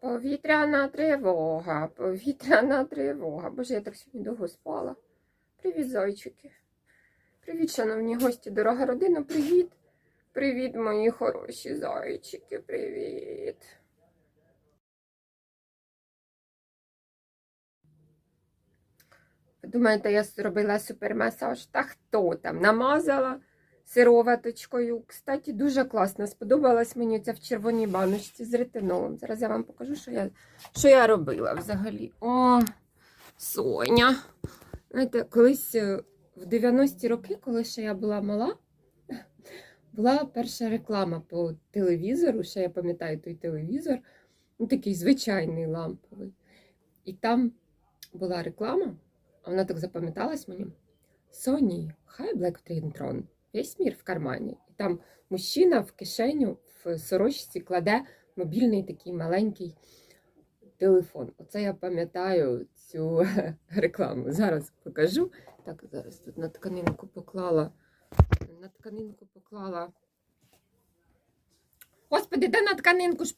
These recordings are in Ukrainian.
Повітряна тривога, повітряна тривога. Боже, я так сьогодні довго спала. Привіт, зайчики. Привіт, шановні гості, дорога родина, привіт. Привіт, мої хороші зайчики, привіт. Ви думаєте, я зробила супермасаж? Та хто там? Намазала сироваточкою. Кстати, дуже класно. Сподобалась мені ця в червоній баночці з ретинолом. Зараз я вам покажу, що я, що я робила взагалі. О, Соня. Знаєте, колись е, в 90-ті роки, коли ще я була мала, була перша реклама по телевізору. Ще я пам'ятаю той телевізор, ну такий звичайний ламповий. І там була реклама, а вона так запам'яталась мені. Sony High Black Tron. Весь мір в кармані. І там мужчина в кишеню в сорочці кладе мобільний такий маленький телефон. Оце я пам'ятаю цю рекламу. Зараз покажу. Так, зараз тут на тканинку поклала. На тканинку поклала. Господи, де на тканинку ж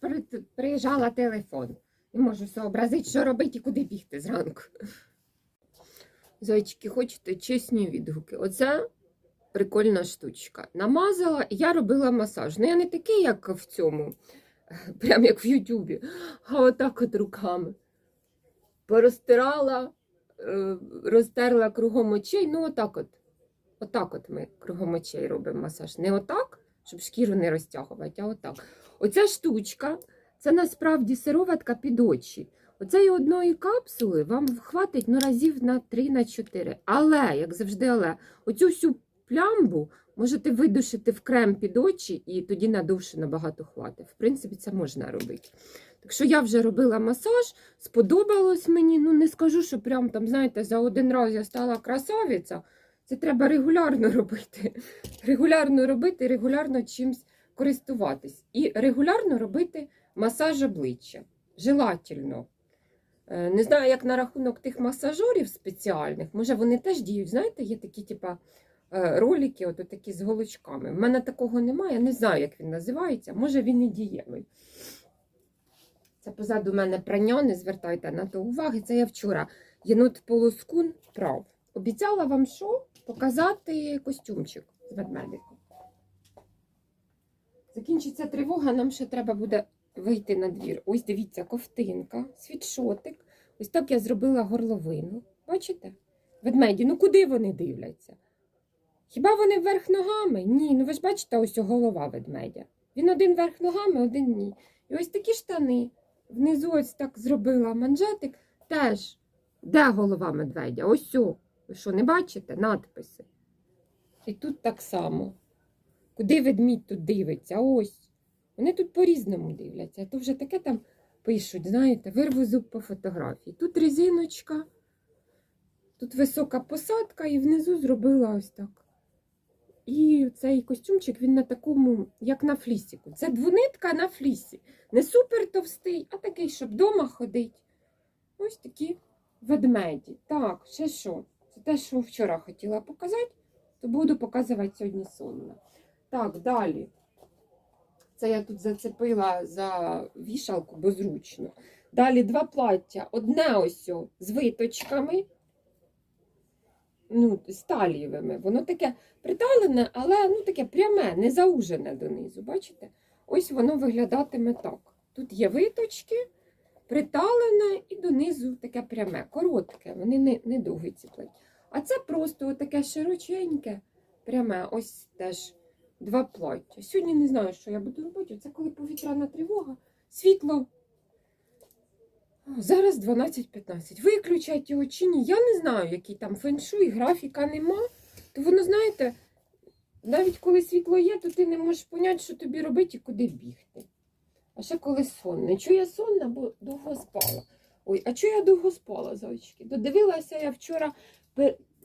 приїжджала телефон. Не можу сообразити, що робити і куди бігти зранку. Зайчики, хочете чесні відгуки. Оце прикольна штучка. Намазала, я робила масаж. Ну, я не такий, як в цьому, прям як в Ютубі, а отак от руками. Порозтирала, е, розтерла кругом очей. Ну, отак от. Отак от ми кругом очей робимо масаж. Не отак, щоб шкіру не розтягувати, а отак. Оця штучка це насправді сироватка під очі. Оцеї одної капсули вам хватить ну, разів на 3-4. Але, як завжди, але, оцю всю плямбу можете видушити в крем під очі, і тоді надовше набагато хватить. В принципі, це можна робити. Так що я вже робила масаж, сподобалось мені. Ну, не скажу, що прям там, знаєте, за один раз я стала красавиця. Це треба регулярно робити. Регулярно робити, регулярно чимось користуватись. І регулярно робити масаж обличчя. Желательно. Е, Не знаю, як на рахунок тих масажерів спеціальних, може вони теж діють. Знаєте, є такі, типа, ролики, от такі з голочками. В мене такого немає, не знаю, як він називається. Може він і дієвий. Це позаду мене прання, не звертайте на то уваги. Це я вчора єнот полоскун прав. Обіцяла вам що? Показати костюмчик з ведмедиком. Закінчиться тривога, нам ще треба буде вийти на двір. Ось дивіться, ковтинка, світшотик. Ось так я зробила горловину. Бачите? Ведмеді, ну куди вони дивляться? Хіба вони вверх ногами? Ні, ну ви ж бачите, ось голова ведмедя. Він один вверх ногами, один ні. І ось такі штани. Внизу ось так зробила манжетик. Теж. Де голова медведя? Ось о. Ви що, не бачите? Надписи. І тут так само. Куди ведмідь тут дивиться? Ось. Вони тут по-різному дивляться. А то вже таке там пишуть, знаєте, вирву зуб по фотографії. Тут резиночка, тут висока посадка, і внизу зробила ось так. І цей костюмчик він на такому, як на флісіку. Це двунитка на флісі. Не супер товстий, а такий, щоб вдома ходить. Ось такі ведмеді. Так, ще що? Це те, що вчора хотіла показати, то буду показувати сьогодні сонно. Так, далі. Це я тут зацепила за вішалку, бо зручно. Далі два плаття. Одне ось з виточками, ну, з талієвими. Воно таке приталене, але ну, таке пряме, не заужене донизу. Бачите? Ось воно виглядатиме так. Тут є виточки, приталене і донизу таке пряме, коротке, вони не, не довгі ці плаття. А це просто таке широченьке, пряме, ось теж два плаття. Сьогодні не знаю, що я буду робити. Це коли повітряна тривога, світло. Зараз 12.15. Виключать його чи ні? Я не знаю, який там феншуй, графіка нема. То воно, знаєте, навіть коли світло є, то ти не можеш поняти, що тобі робити і куди бігти. А ще коли сонне. Чого я сонна, бо довго спала. Ой, а чого я довго спала, зайчики? Додивилася я вчора,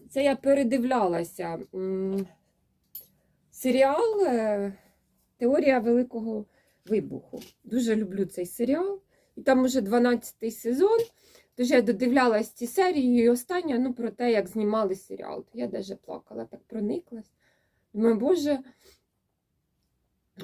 це я передивлялася. Серіал е, Теорія Великого Вибуху. Дуже люблю цей серіал. І там уже 12 сезон. Тож я додивлялась ці серії і остання ну, про те, як знімали серіал. Я навіть плакала, так прониклась. Думаю, Боже,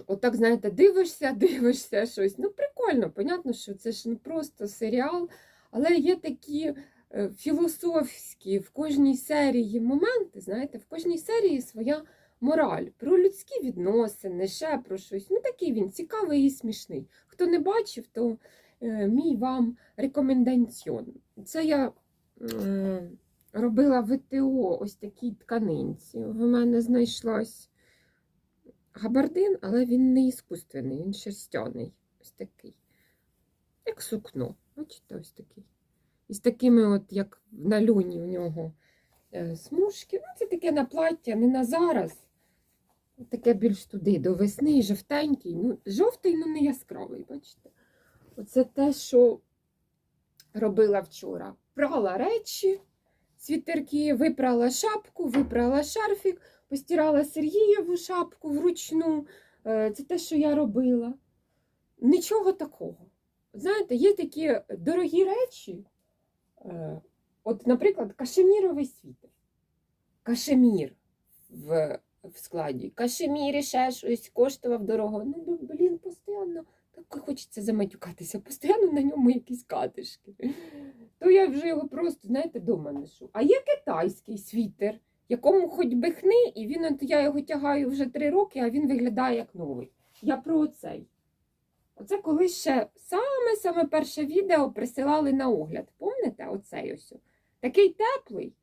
Отак, знаєте, дивишся, дивишся щось. Ну, прикольно, понятно, що це ж не просто серіал, але є такі е, філософські в кожній серії моменти, знаєте, в кожній серії своя мораль про людські відносини, ще про щось. Ну, такий він цікавий і смішний. Хто не бачив, то мій вам рекомендаціон. Це я е, робила ВТО ось такій тканинці. В мене знайшлась габардин, але він не іскусственний, він шерстяний. Ось такий. Як сукно. Бачите, ось такий. І з такими, от, як на льоні у нього е, смужки. Ну, це таке на плаття, не на зараз. Таке більш туди, до весни, жовтенький. Ну, жовтий, ну не яскравий, бачите. Оце те, що робила вчора. Прала речі, світерки, випрала шапку, випрала шарфік, постирала Сергієву шапку вручну. Е, Це те, що я робила. Нічого такого. Знаєте, є такі дорогі речі. Е, От, наприклад, кашеміровий світер. Кашемір в, в складі. Кашемір і ще щось коштував дорого. Ну, блін, постійно хочеться заматюкатися, постійно на ньому якісь катишки. То я вже його просто, знаєте, дома ношу. А є китайський світер, якому хоч би хни, і він, от я його тягаю вже три роки, а він виглядає як новий. Я про оцей. Оце колись ще саме-саме перше відео присилали на огляд. Помните оцей ось? Такий теплий,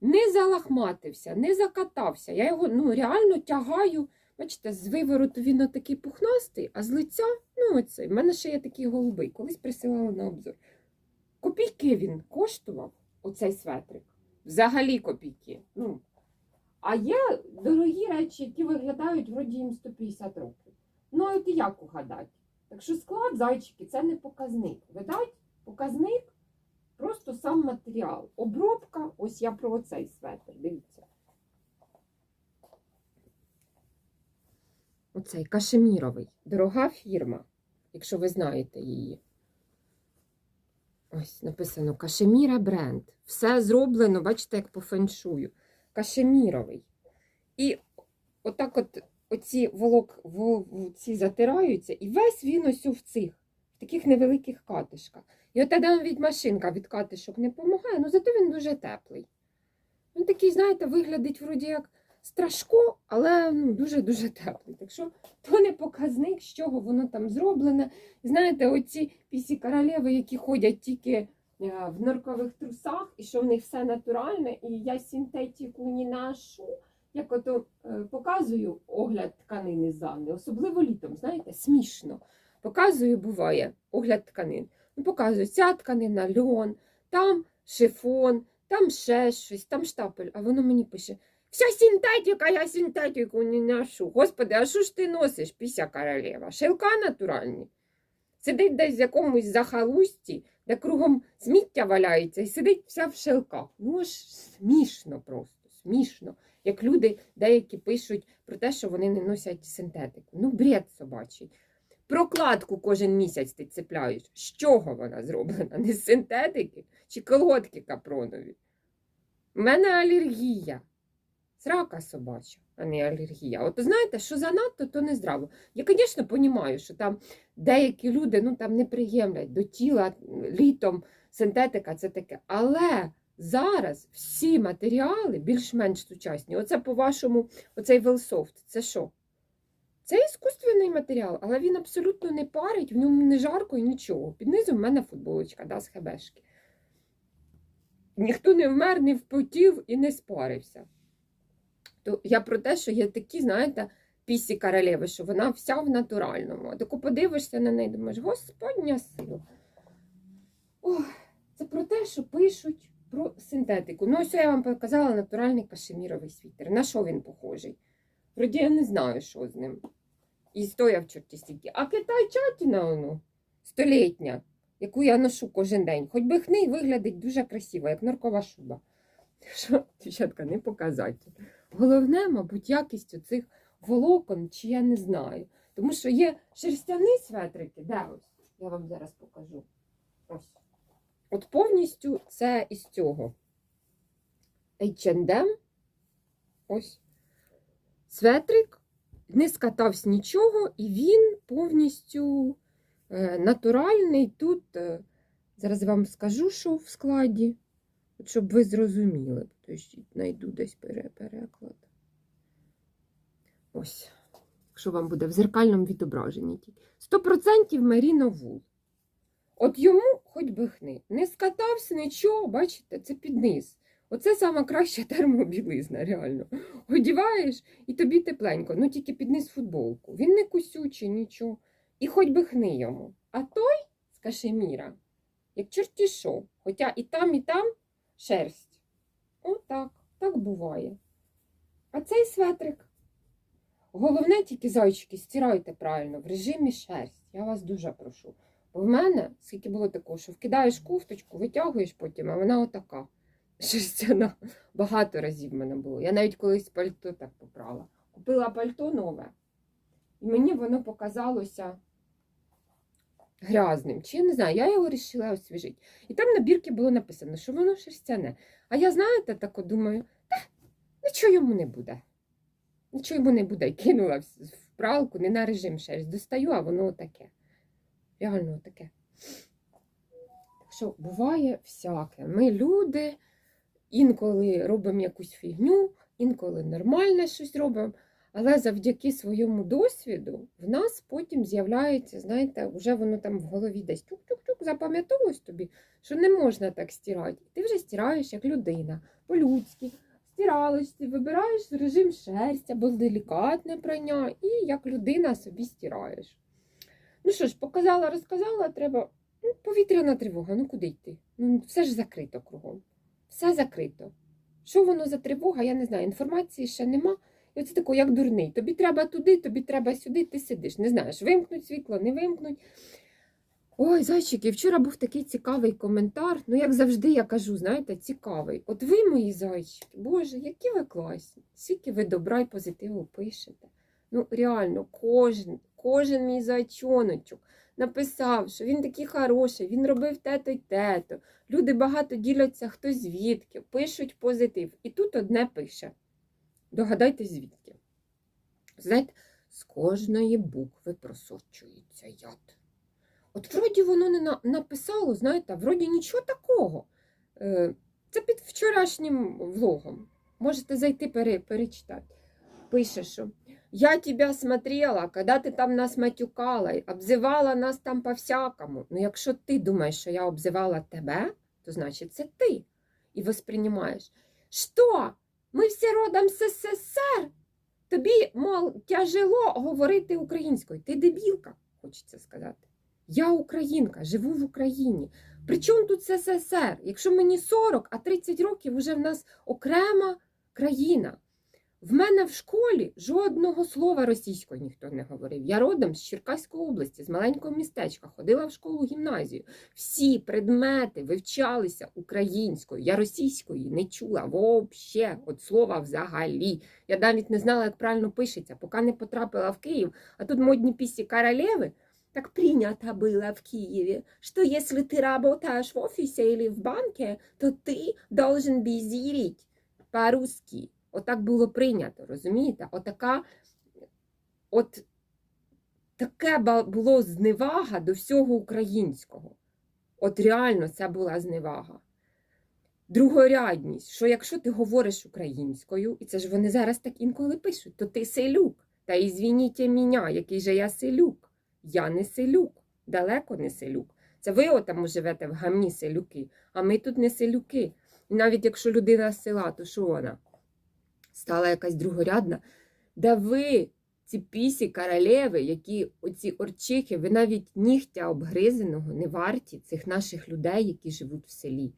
не залахматився, не закатався. Я його ну, реально тягаю. Бачите, з вивороту він такий пухнастий, а з лиця, ну оцей. В мене ще є такий голубий, колись присилали на обзор. Копійки він коштував, оцей светрик. Взагалі копійки. Ну. А є дорогі речі, які виглядають вроді їм 150 років. Ну, от і як угадати? Так що склад, зайчики, це не показник. Видать, показник просто сам матеріал. Обробка, ось я про оцей светр, дивіться. Оцей кашеміровий. Дорога фірма, якщо ви знаєте її. Ось написано Кашеміра бренд. Все зроблено, бачите, як по феншую. Кашеміровий. І отак от оці волок ці затираються, і весь він ось в цих, в таких невеликих катишках. І от навіть машинка від катишок не допомагає, ну зато він дуже теплий. Він такий, знаєте, виглядить вроді як страшко, але ну, дуже-дуже теплий. Так що то не показник, з чого воно там зроблене. Знаєте, оці пісі королеви, які ходять тільки е, в норкових трусах, і що в них все натуральне, і я синтетику не ношу. Як ото е, показую огляд тканини з Анни, особливо літом, знаєте, смішно. Показую, буває, огляд тканин. Ну, показую, ця тканина льон, там шифон, там ще щось, там штапель. А воно мені пише: вся синтетика, я синтетику не ношу. Господи, а що ж ти носиш, піся королева? Шелка натуральні. Сидить десь в якомусь захалусті, де кругом сміття валяється, і сидить вся в шелках. Ну аж смішно просто, смішно. Як люди деякі пишуть про те, що вони не носять синтетику. Ну, бред собачий. Прокладку кожен місяць ти цепляєш. З чого вона зроблена? Не з синтетики чи колготки капронові? У мене алергія. Срака собача, а не алергія. От знаєте, що занадто, то не здраво. Я, звісно, розумію, що там деякі люди ну, там не приємлять до тіла літом синтетика це таке. Але зараз всі матеріали більш-менш сучасні. Оце, по-вашому, оцей велсофт, це що? Це іскусственний матеріал, але він абсолютно не парить, в ньому не жарко і нічого. Під низом в мене футболочка да, з хебешки. Ніхто не вмер, не впотів і не спарився. То я про те, що є такі, знаєте, пісі королеви, що вона вся в натуральному. А тако подивишся на неї, думаєш, Господня сила. Ох, це про те, що пишуть про синтетику. Ну, ось я вам показала натуральний кашеміровий світер. На що він похожий? Вроді я не знаю, що з ним. І стояв чорті стільки. А китайчатіна воно столітня, яку я ношу кожен день. Хоч би хни виглядить дуже красиво, як норкова шуба. Що, дівчатка, не показати. Головне, мабуть, якість оцих волокон, чи я не знаю. Тому що є шерстяні светрики, де ось? Я вам зараз покажу. Ось. От повністю це із цього. H&M. Ось. Светрик не скатався нічого, і він повністю е, натуральний. Тут, е, зараз вам скажу, що в складі, щоб ви зрозуміли. Подождіть, знайду десь пере- переклад. Ось, якщо вам буде в зеркальному відображенні. тільки. 100% меріно вул. От йому хоч би хни. Не скатався нічого, бачите, це під низ. Оце сама краща термобілизна, реально. Одіваєш і тобі тепленько, ну тільки підниз футболку. Він не кусючий, нічого. І хоч би хни йому. А той з кашеміра, як чорті що, хоча і там, і там шерсть. Отак, так буває. А цей светрик. Головне тільки зайчики, стирайте правильно в режимі шерсть. Я вас дуже прошу. Бо в мене скільки було такого, що вкидаєш кофточку, витягуєш потім, а вона отака. Шерстяна. Багато разів в мене було. Я навіть колись пальто так попрала. Купила пальто нове, і мені воно показалося грязним. Чи я не знаю, я його вирішила освіжити. І там на бірці було написано, що воно шерстяне. А я, знаєте, так думаю, та нічого йому не буде. Нічого йому не буде. Кинула в пралку, не на режим шерсть. Достаю, а воно отаке. Реально таке. Так що буває всяке. Ми люди інколи робимо якусь фігню, інколи нормальне щось робимо. Але завдяки своєму досвіду в нас потім з'являється, знаєте, вже воно там в голові десь тюк-тюк-тюк запам'ятовуєш тобі, що не можна так стирати. Ти вже стираєш як людина, по-людськи, стиралочці, вибираєш режим шерсть або делікатне прання, і як людина собі стираєш. Ну що ж, показала, розказала, треба. Ну, повітряна тривога, ну куди йти? Ну, все ж закрито кругом. Все закрито. Що воно за тривога, я не знаю. Інформації ще нема. І оце тако, як дурний. Тобі треба туди, тобі треба сюди, ти сидиш. Не знаєш, вимкнуть світло, не вимкнуть. Ой, зайчики, вчора був такий цікавий коментар. Ну, як завжди, я кажу, знаєте, цікавий. От ви, мої зайчики, Боже, які ви класні, скільки ви добра і позитиву пишете. Ну, реально, кожен, кожен мій зайчоночок написав, що він такий хороший, він робив те-то й те-то. Люди багато діляться, хто звідки, пишуть позитив. І тут одне пише. Догадайтесь, звідки. Знаєте, з кожної букви просочується яд. От вроді воно не на- написало, знаєте, вроді нічого такого. Е, Це під вчорашнім влогом. Можете зайти пере, перечитати. Пише, що я тебя смотрела, когда ти там нас матюкала, обзивала нас там по-всякому. Ну, якщо ти думаєш, що я обзивала тебе, то значить це ти. І восприймаєш. Що? Ми всі родом з СССР. Тобі, мол, тяжело говорити українською. Ти дебілка, хочеться сказати. Я українка, живу в Україні. Причому тут СССР? Якщо мені 40, а 30 років вже в нас окрема країна. В мене в школі жодного слова російською ніхто не говорив. Я родом з Черкаської області, з маленького містечка, ходила в школу гімназію. Всі предмети вивчалися українською. Я російської не чула взагалі, от слова взагалі. Я навіть не знала, як правильно пишеться, поки не потрапила в Київ. А тут модні пісі королеви. Так принято было в Киеве, что если ты работаешь в офисе или в банке, то ты должен безирить по-русски. Отак було прийнято, розумієте? Отака, от таке було зневага до всього українського. От реально це була зневага. Другорядність, що якщо ти говориш українською, і це ж вони зараз так інколи пишуть, то ти селюк. Та і звініть мене, який же я селюк. Я не селюк, далеко не селюк. Це ви отам живете в гамні селюки, а ми тут не селюки. І навіть якщо людина села, то що вона? Стала якась другорядна. Да ви, ці пісі королеви, які оці орчихи, ви навіть нігтя обгризеного не варті цих наших людей, які живуть в селі.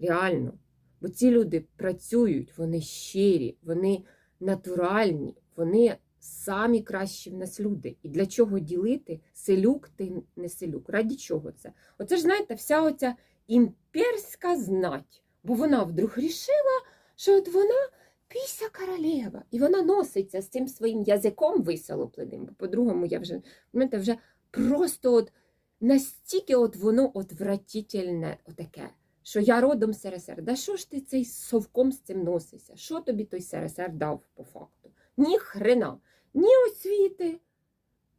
Реально. Бо ці люди працюють, вони щирі, вони натуральні, вони самі кращі в нас люди. І для чого ділити селюк ти не селюк? Раді чого це? Оце ж, знаєте, вся оця імперська знать. Бо вона вдруг рішила, що от вона піся королева. І вона носиться з цим своїм язиком висолопленим. Бо по-другому я вже, знаєте, вже просто от настільки от воно отвратительне отаке що я родом СРСР. Да що ж ти цей совком з цим носишся? Що тобі той СРСР дав по факту? Ні хрена. ні освіти,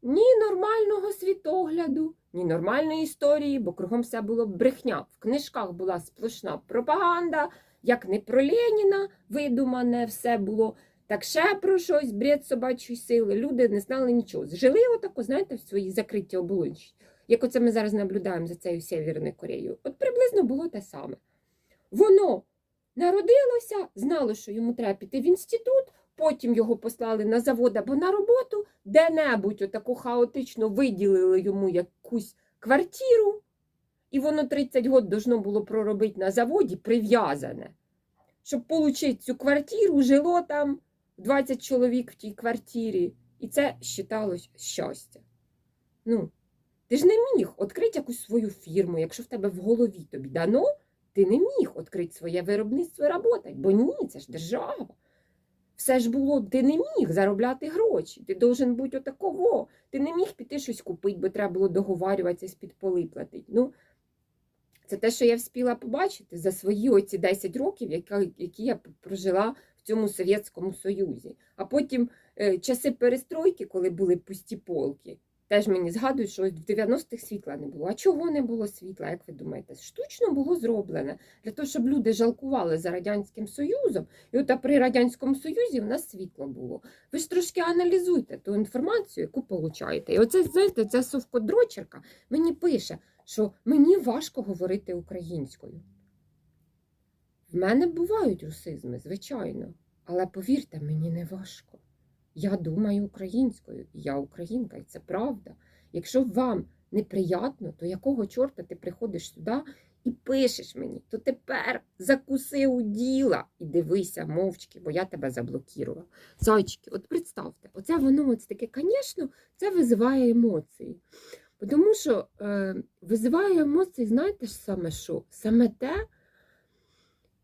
ні нормального світогляду, ні нормальної історії, бо кругом все було брехня. В книжках була сплошна пропаганда, як не про Леніна видумане все було. Так ще про щось, бред собачої сили. Люди не знали нічого. Жили отако, знаєте, в своїй закритій оболонці. Як оце ми зараз наблюдаємо за цією Сєвєрною Кореєю. От приблизно було те саме. Воно народилося, знало, що йому треба піти в інститут, потім його послали на завод або на роботу, де-небудь отаку хаотично виділили йому якусь квартиру, і воно 30 років должно було проробити на заводі прив'язане. Щоб отримати цю квартиру, жило там 20 чоловік в тій квартирі. І це вважалось щастя. Ну, ти ж не міг відкрити якусь свою фірму, якщо в тебе в голові тобі дано, ти не міг відкрити своє виробництво і працювати, бо ні, це ж держава. Все ж було, ти не міг заробляти гроші. Ти должен бути отаково. Ти не міг піти щось купити, бо треба було договарюватися з-під поли платити. Ну, це те, що я вспіла побачити за свої оці 10 років, які, я прожила в цьому Совєтському Союзі. А потім е, часи перестройки, коли були пусті полки, теж мені згадують, що в 90-х світла не було. А чого не було світла, як ви думаєте? Штучно було зроблене для того, щоб люди жалкували за Радянським Союзом. І от при Радянському Союзі в нас світло було. Ви ж трошки аналізуйте ту інформацію, яку получаєте. І оце, знаєте, ця совкодрочерка мені пише, що мені важко говорити українською. В мене бувають русизми, звичайно, але повірте, мені не важко. Я думаю українською, я українка, і це правда. Якщо вам неприятно, то якого чорта ти приходиш сюди і пишеш мені, то тепер закуси у діла і дивися мовчки, бо я тебе заблокував. Зайчики, от представте, оце воно ось таке, звісно, це визиває емоції. Тому що е, визиває емоції, знаєте ж саме що? Саме те,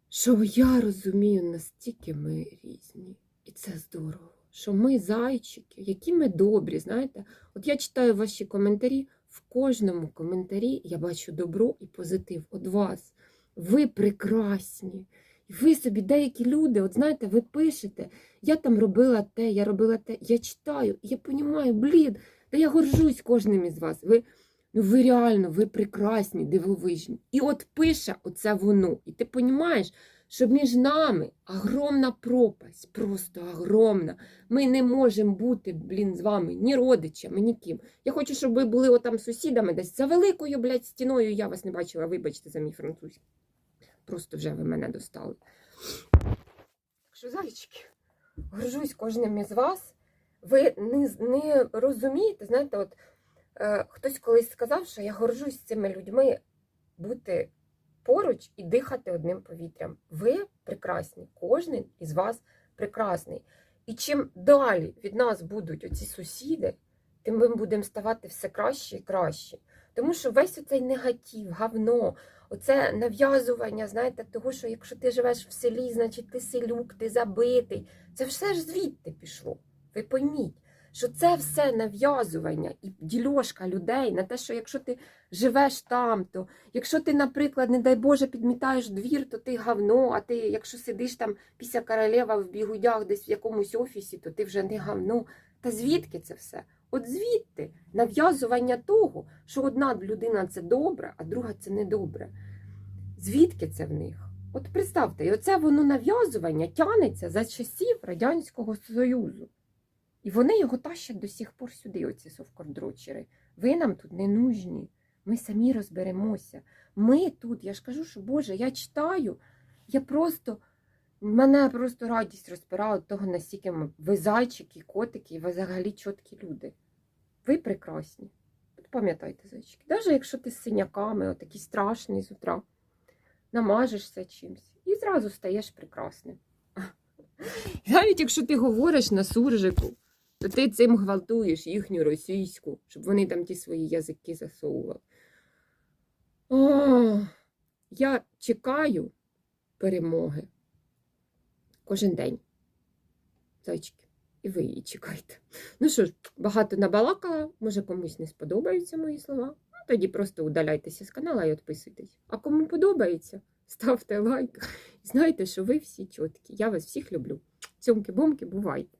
що я розумію, настільки ми різні. І це здорово, що ми зайчики, які ми добрі, знаєте. От я читаю ваші коментарі, в кожному коментарі я бачу добро і позитив від вас. Ви прекрасні. Ви собі, деякі люди, от знаєте, ви пишете, я там робила те, я робила те, я читаю, я розумію, блін, та я горжусь кожним із вас. Ви, ну ви реально, ви прекрасні, дивовижні. І от пише оце воно. І ти розумієш, що між нами огромна пропасть, просто огромна. Ми не можемо бути, блін, з вами ні родичами, ні ким. Я хочу, щоб ви були отам сусідами десь за великою, блядь, стіною. Я вас не бачила, вибачте за мій французький. Просто вже ви мене достали. Так що, зайчики, горжусь кожним із вас. Ви не, не розумієте, знаєте, от е, хтось колись сказав, що я горжусь цими людьми бути поруч і дихати одним повітрям. Ви прекрасні, кожен із вас прекрасний. І чим далі від нас будуть оці сусіди, тим ми будемо ставати все краще і краще. Тому що весь оцей негатив, говно, оце нав'язування, знаєте, того, що якщо ти живеш в селі, значить ти селюк, ти забитий. Це все ж звідти пішло. Ви пойміть, що це все нав'язування і дільошка людей на те, що якщо ти живеш там, то якщо ти, наприклад, не дай Боже, підмітаєш двір, то ти говно, а ти, якщо сидиш там після королева в бігудях десь в якомусь офісі, то ти вже не говно. Та звідки це все? От звідти нав'язування того, що одна людина це добре, а друга це недобре. Звідки це в них? От представте, і оце воно нав'язування тянеться за часів Радянського Союзу. І вони його тащать до сих пор сюди, оці совкордрочери. Ви нам тут не нужні. Ми самі розберемося. Ми тут, я ж кажу, що Боже, я читаю, я просто, мене просто радість розпирала того, наскільки ви зайчики, котики, і ви взагалі чіткі люди. Ви прекрасні. Пам'ятайте, зайчики, навіть якщо ти з синяками, отакий страшний з утра, намажешся чимось і зразу стаєш прекрасним. Навіть якщо ти говориш на суржику, то ти цим гвалтуєш їхню російську, щоб вони там ті свої язики засовували. О, я чекаю перемоги кожен день. Зайчики, і ви її чекайте. Ну що ж, багато набалакала, може комусь не сподобаються мої слова. Ну, тоді просто удаляйтеся з каналу і відписуйтесь. А кому подобається, ставте лайк. Знайте, що ви всі чіткі. Я вас всіх люблю. Цьомки-бомки, бувайте!